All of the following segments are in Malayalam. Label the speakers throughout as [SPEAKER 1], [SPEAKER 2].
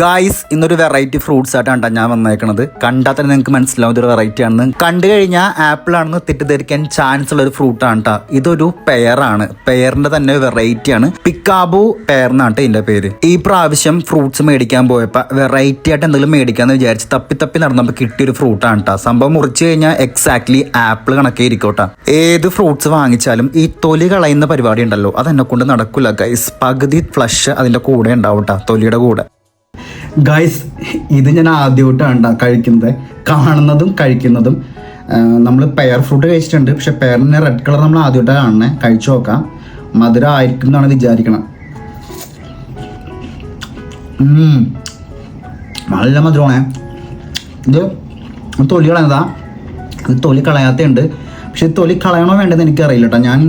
[SPEAKER 1] ഗായ്സ് ഇന്നൊരു വെറൈറ്റി ഫ്രൂട്ട്സ് ആയിട്ടാണ് ഞാൻ വന്നേക്കണത്. കണ്ടാൽ തന്നെ നിങ്ങൾക്ക് മനസ്സിലാവും ഇതൊരു വെറൈറ്റി ആണെന്ന്. കണ്ടു കഴിഞ്ഞാൽ ആപ്പിൾ ആണെന്ന് തെറ്റിദ്ധരിക്കാൻ ചാൻസ് ഉള്ള ഒരു ഫ്രൂട്ട് ആണ് കേട്ടോ ഇതൊരു പെയറാണ് പെയറിന്റെ തന്നെ വെറൈറ്റി ആണ്. പിക്കാബു പെയർ എന്നാണ് ഇതിന്റെ പേര്. ഈ പ്രാവശ്യം ഫ്രൂട്ട്സ് മേടിക്കാൻ പോയപ്പോൾ വെറൈറ്റി ആയിട്ട് എന്തെങ്കിലും മേടിക്കാന്ന് വിചാരിച്ച് തപ്പി തപ്പി നടന്നപ്പോൾ കിട്ടിയൊരു ഫ്രൂട്ടാണ് കേട്ടോ സംഭവം മുറിച്ചു കഴിഞ്ഞാൽ എക്സാക്ട്ലി ആപ്പിൾ കണക്കേ ഇരിക്കോട്ടെ ഏത് ഫ്രൂട്ട്സ് വാങ്ങിച്ചാലും ഈ തൊലി കളയുന്ന പരിപാടി ഉണ്ടല്ലോ അതെന്നെ കൊണ്ട് നടക്കില്ല ഗൈസ് പകുതി ഫ്ലഷ് അതിന്റെ കൂടെ ഉണ്ടാവും കേട്ടോ തൊലിയുടെ കൂടെ. ഗൈസ് ഇത് ഞാൻ ആദ്യമായിട്ടാണ് ട്ടാ കഴിക്കുന്നത്. കാണുന്നതും കഴിക്കുന്നതും. നമ്മൾ പെയർ ഫ്രൂട്ട് കഴിച്ചിട്ടുണ്ട്. പക്ഷെ പെയറിന് റെഡ് കളർ നമ്മൾ ആദ്യമായിട്ടാണ് കാണുന്നത് കഴിച്ചു നോക്കാം. മധുരം ആയിരിക്കും എന്നാണ് വിചാരിക്കണം നല്ല മധുരമാണ്. ഇത് തൊലി കളഞ്ഞതാ. ഇത് തൊലി കളയാത്തുണ്ട് പക്ഷെ തൊലി കളയണോ വേണ്ടതെന്ന് എനിക്കറിയില്ല കേട്ടോ ഞാൻ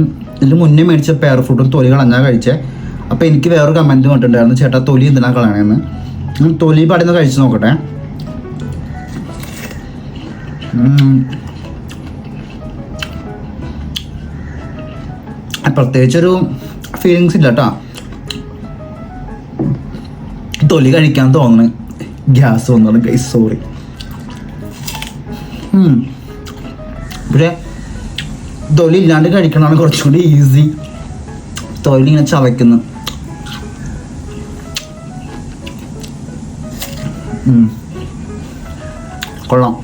[SPEAKER 1] ഇതിന് മുന്നേ മേടിച്ച പെയർ ഫ്രൂട്ടും തൊലി കളഞ്ഞാൽ കഴിച്ചേ. അപ്പോൾ എനിക്ക് വേറൊരു കമന്റ് കണ്ടിട്ടുണ്ടായിരുന്നു ചേട്ടാ തൊലി എന്തിനാണ് കളയണേന്ന്. ഞാൻ തൊലി പടന്ന് കഴിച്ചു നോക്കട്ടെ. പ്രത്യേകിച്ചൊരു ഫീലിങ്സ് ഇല്ല കേട്ടോ തൊലി കഴിക്കാൻ തോന്നുന്നു ഗ്യാസ് വന്നാണ് ഗൈസ് സോറി പക്ഷേ തൊലി ഇല്ലാണ്ട് കഴിക്കണമാണ് കുറച്ചുകൂടി ഈസി തൊലി ഇങ്ങനെ ചവയ്ക്കുന്നു. ഉം. കൊള്ളാം